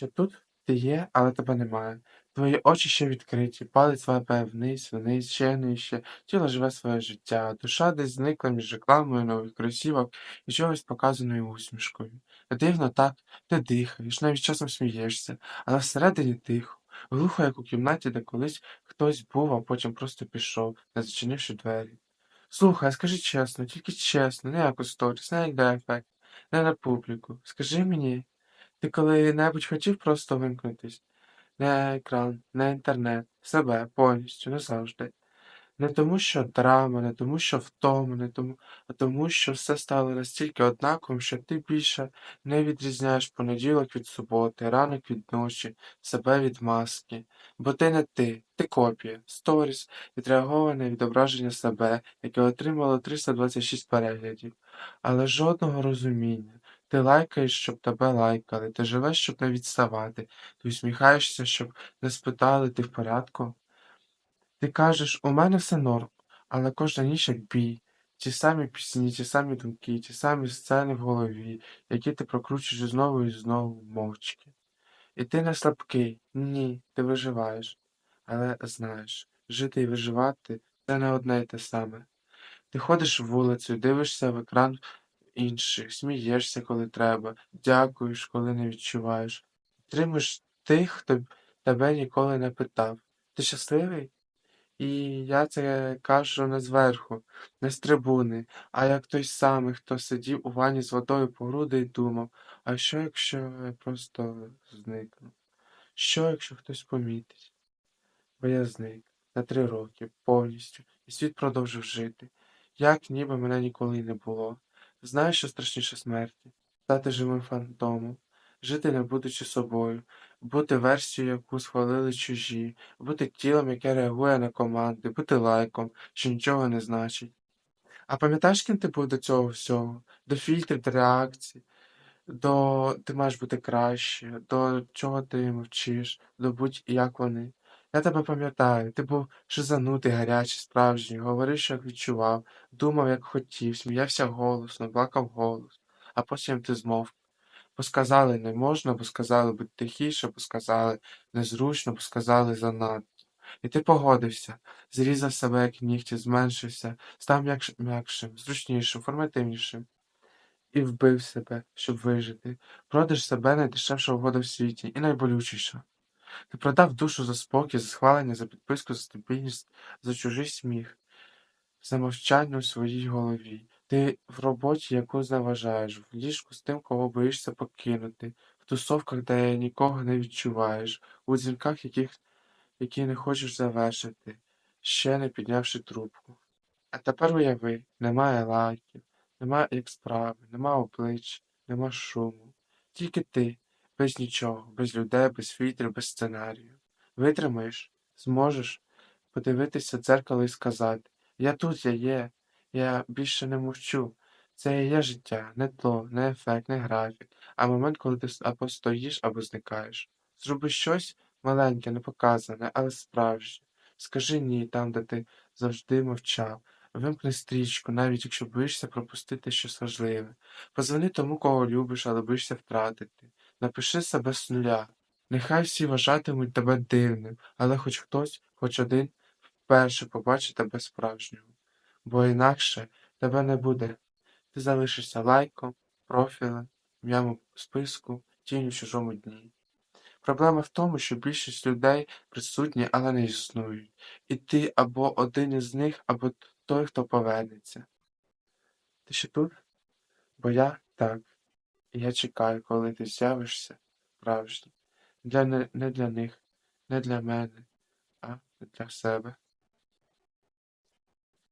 Що тут ти є, але тебе немає. Твої очі ще відкриті, палець вапає вниз, вниз, ще нижче, тіло живе своє життя, душа десь зникла між рекламою нових кросівок і чогось показаною усмішкою. Дивно так, ти дихаєш, навіть часом смієшся, але всередині тихо, глухо, як у кімнаті, де колись хтось був, а потім просто пішов, не зачинивши двері. Слухай, скажи чесно, тільки чесно, не як у сторіс, не як для ефект, не на публіку. Скажи мені. Ти коли-небудь хотів просто вимкнутись? Не екран, не інтернет, себе повністю, назавжди. Не тому, що драма, не тому, що втома, не тому, а тому, що все стало настільки однаковим, що ти більше не відрізняєш понеділок від суботи, ранок від ночі, себе від маски. Бо ти не ти, ти копія, сторіс, відреаговане відображення себе, яке отримало 326 переглядів, але жодного розуміння. Ти лайкаєш, щоб тебе лайкали, ти живеш, щоб не відставати, ти усміхаєшся, щоб не спитали, ти в порядку. Ти кажеш, у мене все норм, але кожна ніч як бій. Ті самі пісні, ті самі думки, ті самі сцени в голові, які ти прокручуєш знову і знову мовчки. І ти не слабкий, ні, ти виживаєш. Але знаєш, жити і виживати це не одне й те саме. Ти ходиш вулицею, дивишся в екран інших, смієшся, коли треба, дякуєш, коли не відчуваєш. Підтримуєш тих, хто тебе ніколи не питав. Ти щасливий? І я це кажу не зверху, не з трибуни, а як той самий, хто сидів у ванні з водою по груди і думав, а що, якщо я просто зникну? Що, якщо хтось помітить? Бо я зник на три роки повністю, і світ продовжив жити, як ніби мене ніколи не було. Знаєш, що страшніше смерті? Стати живим фантомом, жити не будучи собою, бути версією, яку схвалили чужі, бути тілом, яке реагує на команди, бути лайком, що нічого не значить. А пам'ятаєш, ким ти був до цього всього? До фільтрів, до реакцій, до ти маєш бути краще, до чого ти мовчиш, до будь-як вони. Я тебе пам'ятаю, ти був шизанутий, гарячий, справжній, говорив, що як відчував, думав, як хотів, сміявся голосно, плакав голос, а потім ти змовк. Бо сказали не можна, бо сказали будь тихіше, бо сказали незручно, бо сказали занадто. І ти погодився, зрізав себе, як нігті, зменшився, став м'якш- м'якшим, зручнішим, формативнішим. І вбив себе, щоб вижити. Продаж себе найдешевша угода в світі і найболючіша. Ти продав душу за спокій, за схвалення, за підписку, за стабільність, за чужий сміх, за мовчання у своїй голові. Ти в роботі, яку зневажаєш, в ліжку з тим, кого боїшся покинути, в тусовках, де нікого не відчуваєш, у дзвінках, яких, які не хочеш завершити, ще не піднявши трубку. А тепер уяви, немає лайків, нема як справи, нема облич, нема шуму. Тільки ти, без нічого, без людей, без фільтрів, без сценарію. Витримаєш, зможеш подивитися дзеркало і сказати Я тут, я є, я більше не мовчу. Це є життя, не тло, не ефект, не графік, а момент, коли ти або стоїш, або зникаєш. Зроби щось маленьке, непоказане, але справжнє. Скажи ні там, де ти завжди мовчав. Вимкни стрічку, навіть якщо боїшся пропустити щось важливе. Позвони тому, кого любиш, але боїшся втратити. Напиши себе з нуля. Нехай всі вважатимуть тебе дивним, але хоч хтось, хоч один, вперше побачить тебе справжнього. Бо інакше тебе не буде. Ти залишишся лайком, профілем, у списку, тінь у чужому дні. Проблема в тому, що більшість людей присутні, але не існують. І ти або один із них, або той, хто повернеться. Ти ще тут? Бо я так. Я чекаю, коли ти з'явишся справжній. Не для них, не для мене, а для себе.